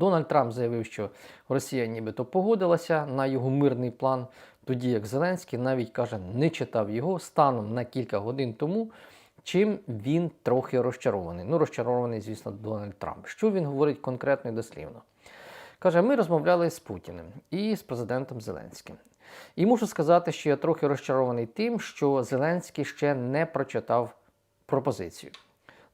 Дональд Трамп заявив, що Росія нібито погодилася на його мирний план, тоді як Зеленський навіть каже, не читав його станом на кілька годин тому. Чим він трохи розчарований. Ну, розчарований, звісно, Дональд Трамп. Що він говорить конкретно і дослівно? Каже, ми розмовляли з Путіним і з президентом Зеленським. І мушу сказати, що я трохи розчарований тим, що Зеленський ще не прочитав пропозицію.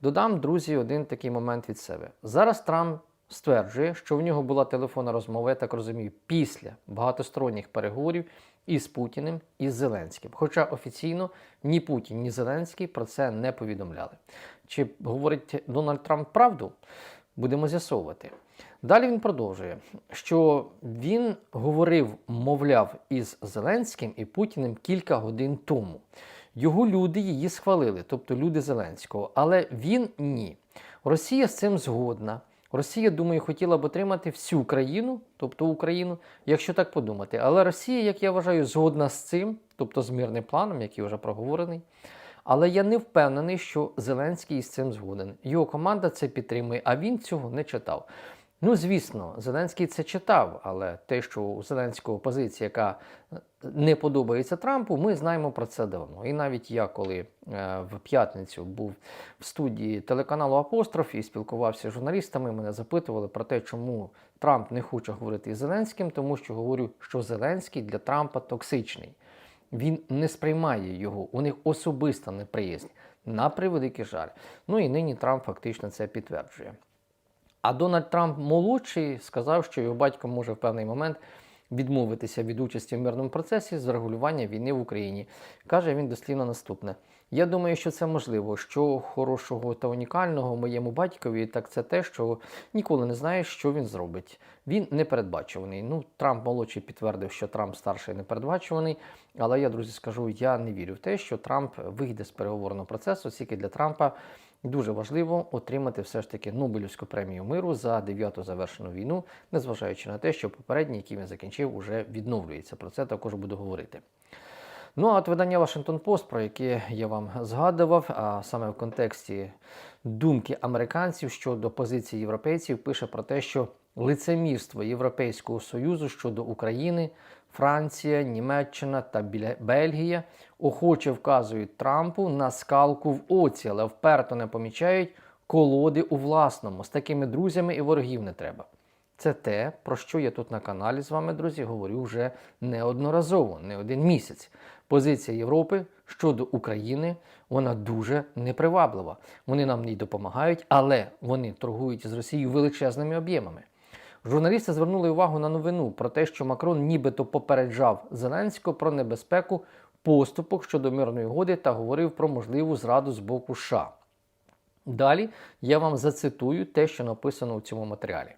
Додам, друзі, один такий момент від себе. Зараз Трамп стверджує, що в нього була телефонна розмова, я так розумію, після багатосторонніх переговорів із Путіним і з Зеленським. Хоча офіційно ні Путін, ні Зеленський про це не повідомляли. Чи говорить Дональд Трамп правду? Будемо з'ясовувати. Далі він продовжує, що він говорив, мовляв, із Зеленським і Путіним кілька годин тому. Його люди її схвалили, тобто люди Зеленського, але він ні. Росія з цим згодна. Росія, думаю, хотіла б отримати всю країну, тобто Україну, якщо так подумати. Але Росія, як я вважаю, згодна з цим, тобто з мирним планом, який вже проговорений. Але я не впевнений, що Зеленський із цим згоден. Його команда це підтримує, а він цього не читав. Ну, звісно, Зеленський це читав, але те, що у Зеленського позиція, яка не подобається Трампу, ми знаємо про це давно. І навіть я, коли е, в п'ятницю був в студії телеканалу Апостроф і спілкувався з журналістами, мене запитували про те, чому Трамп не хоче говорити із Зеленським, тому що говорю, що Зеленський для Трампа токсичний. Він не сприймає його, у них особиста неприязнь. На превеликий жаль. Ну і нині Трамп фактично це підтверджує. А Дональд Трамп молодший сказав, що його батько може в певний момент відмовитися від участі в мирному процесі з врегулювання війни в Україні. Каже він дослівно наступне: я думаю, що це можливо. Що хорошого та унікального моєму батькові, так це те, що ніколи не знаєш, що він зробить. Він непередбачуваний. Ну, Трамп молодший підтвердив, що Трамп старший непередбачуваний. Але я, друзі, скажу, я не вірю в те, що Трамп вийде з переговорного процесу, оскільки для Трампа. Дуже важливо отримати все ж таки Нобелівську премію миру за дев'яту завершену війну, незважаючи на те, що попередній, який він закінчив, уже відновлюється. Про це також буду говорити. Ну а от видання Washington Post, про яке я вам згадував, а саме в контексті думки американців щодо позиції європейців, пише про те, що лицемірство Європейського Союзу щодо України, Франція, Німеччина та Бельгія охоче вказують Трампу на скалку в оці, але вперто не помічають колоди у власному. З такими друзями і ворогів не треба. Це те, про що я тут на каналі з вами, друзі, говорю вже неодноразово, не один місяць. Позиція Європи щодо України вона дуже неприваблива. Вони нам не допомагають, але вони торгують з Росією величезними об'ємами. Журналісти звернули увагу на новину про те, що Макрон нібито попереджав Зеленського про небезпеку поступок щодо мирної угоди та говорив про можливу зраду з боку США. Далі я вам зацитую те, що написано у цьому матеріалі.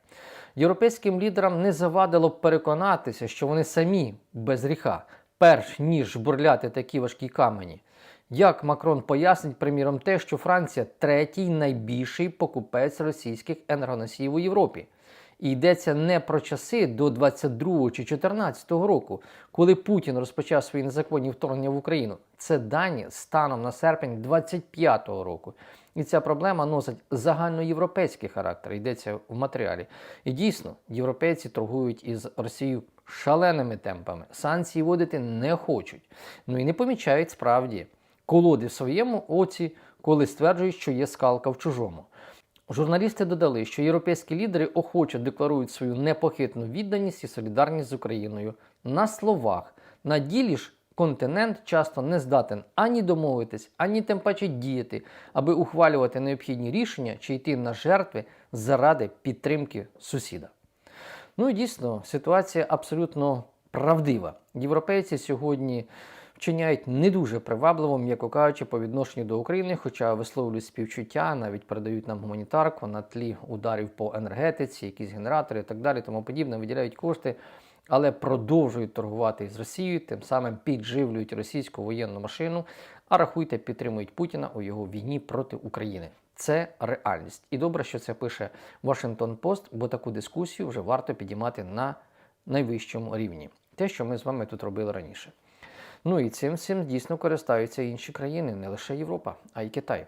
Європейським лідерам не завадило б переконатися, що вони самі без гріха, перш ніж бурляти такі важкі камені. Як Макрон пояснить, приміром, те, що Франція третій найбільший покупець російських енергоносіїв у Європі. І йдеться не про часи до 22 чи 14 року, коли Путін розпочав свої незаконні вторгнення в Україну. Це дані станом на серпень 25-го року. І ця проблема носить загальноєвропейський характер, йдеться в матеріалі. І дійсно, європейці торгують із Росією шаленими темпами. Санкції вводити не хочуть. Ну і не помічають справді колоди в своєму оці, коли стверджують, що є скалка в чужому. Журналісти додали, що європейські лідери охоче декларують свою непохитну відданість і солідарність з Україною на словах. На ділі ж континент часто не здатен ані домовитись, ані тим паче діяти, аби ухвалювати необхідні рішення чи йти на жертви заради підтримки сусіда. Ну і дійсно, ситуація абсолютно правдива. Європейці сьогодні вчиняють не дуже привабливо, м'яко кажучи, по відношенню до України, хоча висловлюють співчуття, навіть передають нам гуманітарку на тлі ударів по енергетиці, якісь генератори і так далі, тому подібне, виділяють кошти, але продовжують торгувати з Росією, тим самим підживлюють російську воєнну машину, а рахуйте, підтримують Путіна у його війні проти України. Це реальність. І добре, що це пише Washington Post, бо таку дискусію вже варто підіймати на найвищому рівні. Те, що ми з вами тут робили раніше. Ну і цим всім дійсно користаються інші країни, не лише Європа, а й Китай.